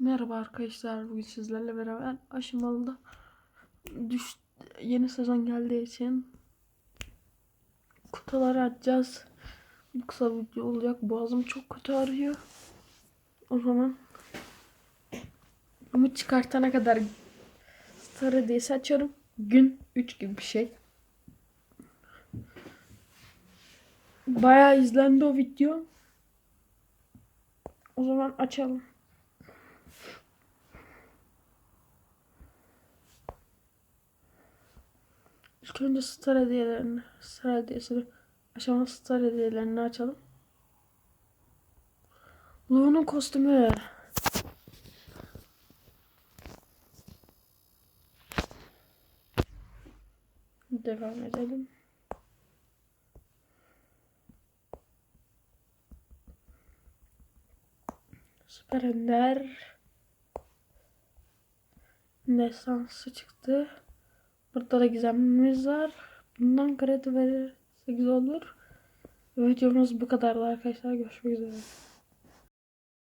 Merhaba arkadaşlar. Bugün sizlerle beraber aşamalıda düş yeni sezon geldiği için kutuları açacağız. Bu kısa video olacak. Boğazım çok kötü ağrıyor. O zaman bunu çıkartana kadar Star Hediyesi açıyorum. Gün 3 gibi bir şey. Bayağı izlendi o video. O zaman açalım. İlk önce star hediyelerini, star hediyesini, aşama star hediyelerini açalım. Lu'nun kostümü. Devam edelim. Süper Ender. Destansı çıktı. Burada da gizemimiz var. Bundan kredi verirsek güzel olur. Videomuz bu kadardı arkadaşlar. Görüşmek üzere.